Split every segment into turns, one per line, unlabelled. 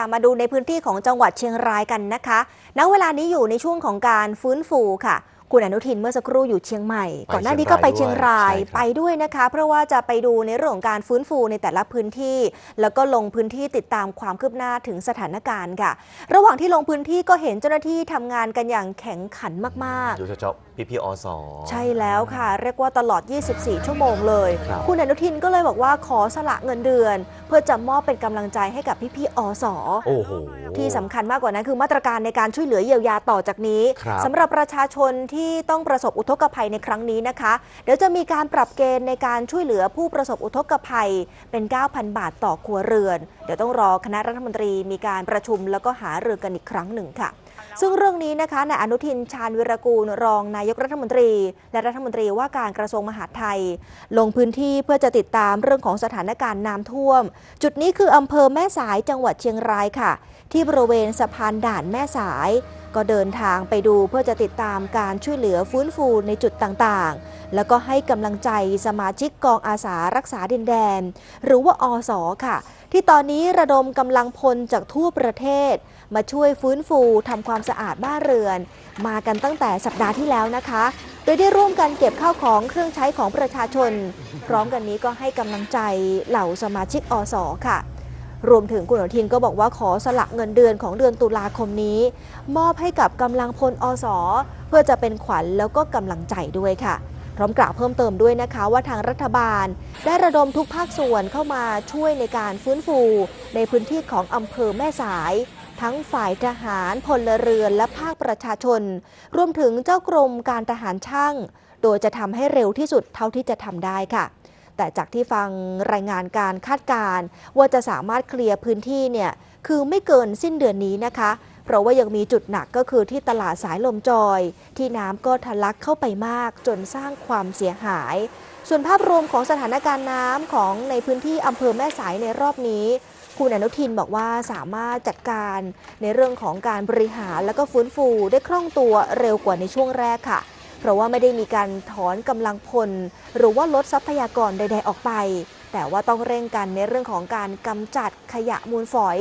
ค่ะ มาดูในพื้นที่ของจังหวัดเชียงรายกันนะคะณเวลานี้อยู่ในช่วงของการฟื้นฟูค่ะ คุณอนุทินเมื่อสักครู่อยู่เชียงใหม่
ไป
ก่อนหน้านี้ก็ไปเชียงราย
เชียงรายด้วย
ไปด้วยนะคะ เพราะว่าจะไปดูในเรื่องของการฟื้นฟูในแต่ละพื้นที่ แล้วก็ลงพื้นที่ติดตามความคืบหน้าถึงสถานการณ์ค่ะ ระหว่างที่ลงพื้นที่ก็เห็นเจ้าหน้าที่ทำงานกันอย่างแข็งขันมากๆ
โดยเฉพาะ พี่พี่ๆอส
ใช่แล้วค่ะ เรียกว่าตลอด 24 ชั่วโมงเลย
ครับ
คุณอนุทินก็เลยบอกว่าขอสละเงินเดือน เพื่อจะมอบเป็นกำลังใจให้กับพี่ๆอส
โอ้โห
ที่สำคัญมากกว่านั้นคือมาตรการในการช่วยเหลือเยียวยาต่อจากนี้
ครับ
สำหรับประชาชนที่ต้องประสบอุทกภัยในครั้งนี้นะคะ เดี๋ยวจะมีการปรับเกณฑ์ในการช่วยเหลือผู้ประสบอุทกภัยเป็น 9,000 บาทต่อครัวเรือน เดี๋ยวต้องรอคณะรัฐมนตรีมีการประชุมแล้วก็หารือกันอีกครั้งหนึ่งค่ะ ซึ่งเรื่องนี้นะคะนายอนุทินชาญวิรากูลรองนายกรัฐมนตรี และรัฐมนตรีว่าการกระทรวงมหาดไทย ลงพื้นที่เพื่อจะติดตามเรื่องของสถานการณ์น้ำท่วม จุดนี้คืออำเภอแม่สายจังหวัดเชียงรายค่ะ ที่บริเวณสะพานด่านแม่สาย ก็เดินทางไปดูเพื่อจะติดตามการช่วยเหลือฟื้นฟูในจุดต่างๆ แล้วก็ให้กำลังใจสมาชิกกองอาสารักษาดินแดน หรือว่าอสค่ะ ที่ตอนนี้ระดมกำลังพลจากทั่วประเทศ มาช่วยฟื้นฟูทำความสะอาดบ้านเรือน มากันตั้งแต่สัปดาห์ที่แล้วนะคะ โดยได้ร่วมกันเก็บข้าวของเครื่องใช้ของประชาชน พร้อมกันนี้ก็ให้กำลังใจเหล่าสมาชิกอสค่ะรวมถึงคุณอนุทินก็บอกว่าขอสละเงินเดือนของเดือนตุลาคมนี้ มอบให้กับกำลังพลอสเพื่อจะเป็นขวัญแล้วก็กำลังใจด้วยค่ะ พร้อมกล่าวเพิ่มเติมด้วยนะคะว่าทางรัฐบาล ได้ระดมทุกภาคส่วนเข้ามาช่วยในการฟื้นฟู ในพื้นที่ของอำเภอแม่สาย ทั้งฝ่ายทหารพลเรือนและภาคประชาชน รวมถึงเจ้ากรมการทหารช่าง โดยจะทำให้เร็วที่สุดเท่าที่จะทำได้ค่ะแต่จากที่ฟังรายงานการคาดการณ์ว่าจะสามารถเคลียร์พื้นที่เนี่ยคือไม่เกินสิ้นเดือนนี้นะคะ เพราะว่ายังมีจุดหนักก็คือที่ตลาดสายลมจอย ที่น้ำก็ทะลักเข้าไปมากจนสร้างความเสียหาย ส่วนภาพรวมของสถานการณ์น้ำของในพื้นที่อำเภอแม่สายในรอบนี้คุณอนุทินบอกว่าสามารถจัดการในเรื่องของการบริหารและก็ฟื้นฟูได้คล่องตัวเร็วกว่าในช่วงแรกค่ะ เพราะว่าไม่ได้มีการถอนกำลังพล หรือว่าลดทรัพยากรใด ๆ ออกไป แต่ว่าต้องเร่งกันในเรื่องของการกำจัดขยะมูลฝอย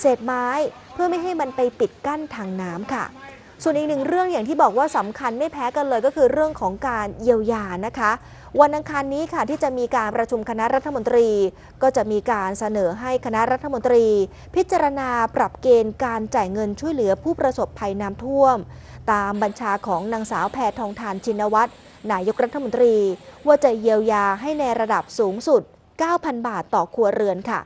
เศษไม้ เพื่อไม่ให้มันไปปิดกั้นทางน้ำค่ะ ส่วนอีกหนึ่งเรื่องอย่างที่บอกว่าสำคัญไม่แพ้กันเลยก็คือเรื่องของการเยียวยานะคะ วันอังคารนี้ค่ะที่จะมีการประชุมคณะรัฐมนตรี ก็จะมีการเสนอให้คณะรัฐมนตรี พิจารณาปรับเกณฑ์การจ่ายเงินช่วยเหลือผู้ประสบภัยน้ำท่วม ตามบัญชาของนางสาวแพทองทานชินวัตรนายกรัฐมนตรี ว่าจะเยียวยาให้ในระดับสูงสุด 9,000 บาทต่อครัวเรือนค่ะ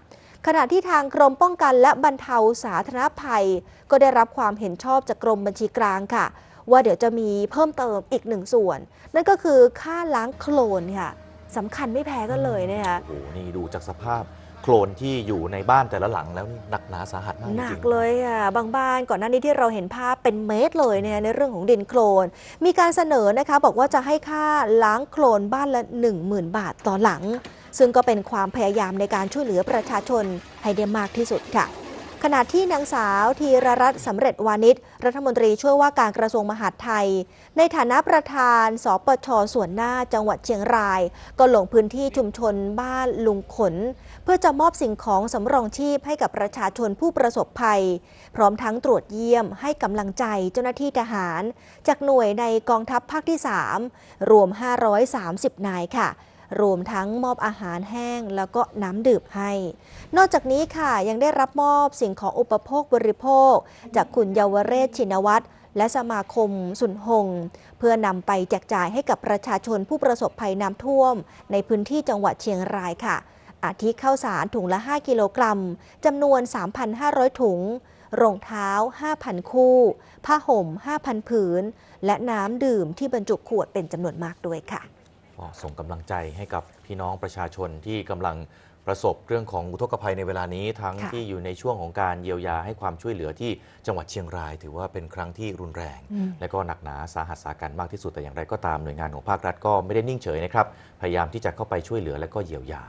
ขณะที่ทางกรมป้องกันและบรรเทาสาธารณภัย ก็ได้รับความเห็นชอบจากกรมบัญชีกลางค่ะ ว่าเดี๋ยวจะมีเพิ่มเติมอีกหนึ่งส่วน นั่นก็คือค่าล้างโคลนค่ะสำคัญไม่แพ้กันเลยนะคะ
โอ้โหนี่ดูจากสภาพโคลนที่อยู่ในบ้านแต่ละหลังแล้วนี่หนักหนาสาหัสมากจริงๆ
หนักเลยค่ะบางบ้านก่อนหน้านี้ที่เราเห็นภาพเป็นเมตรเลยเนี่ยในเรื่องของดินโคลน มีการเสนอนะคะบอกว่าจะให้ค่าล้างโคลนบ้านละ 10,000 บาทต่อหลัง ซึ่งก็เป็นความพยายามในการช่วยเหลือประชาชนให้ได้มากที่สุดค่ะ ขณะที่นางสาวธีรรัตน์สำเร็จวานิชรัฐมนตรีช่วยว่าการกระทรวงมหาดไทย ในฐานะประธาน สปชส่วนหน้าจังหวัดเชียงราย ก็ลงพื้นที่ชุมชนบ้านลุงขน เพื่อจะมอบสิ่งของสำรองชีพให้กับประชาชนผู้ประสบภัย พร้อมทั้งตรวจเยี่ยมให้กำลังใจเจ้าหน้าที่ทหาร จากหน่วยในกองทัพภาคที่ 3 รวม 530 นายค่ะ รวมทั้งมอบอาหารแห้งแล้วก็น้ำดื่มให้ นอกจากนี้ค่ะยังได้รับมอบสิ่งของอุปโภคบริโภค จากคุณเยาวเรศชินวัตรและสมาคมสุนหง เพื่อนำไปแจกจ่ายให้กับประชาชนผู้ประสบภัยน้ำท่วม ในพื้นที่จังหวัดเชียงรายค่ะ อาทิข้าวสารถุงละ 5 กิโลกรัมจำนวน 3,500 ถุง รองเท้า 5,000 คู่ ผ้าห่ม 5,000 ผืน และน้ำดื่มที่บรรจุขวดเป็นจำนวนมากด้วยค่ะ
ส่งกำลังใจให้กับพี่น้องประชาชนที่กำลังประสบเรื่องของอุทกภัยในเวลานี้ทั้ง
ค่ะ
ที่อยู่ในช่วงของการเยียวยาให้ความช่วยเหลือที่จังหวัดเชียงราย ถือว่าเป็นครั้งที่รุนแรง
อืม
และก็หนักหนาสาหัสสากันมากที่สุดแต่อย่างไรก็ตามหน่วยงานของภาครัฐก็ไม่ได้นิ่งเฉยนะครับพยายามที่จะเข้าไปช่วยเหลือและก็เยียวยา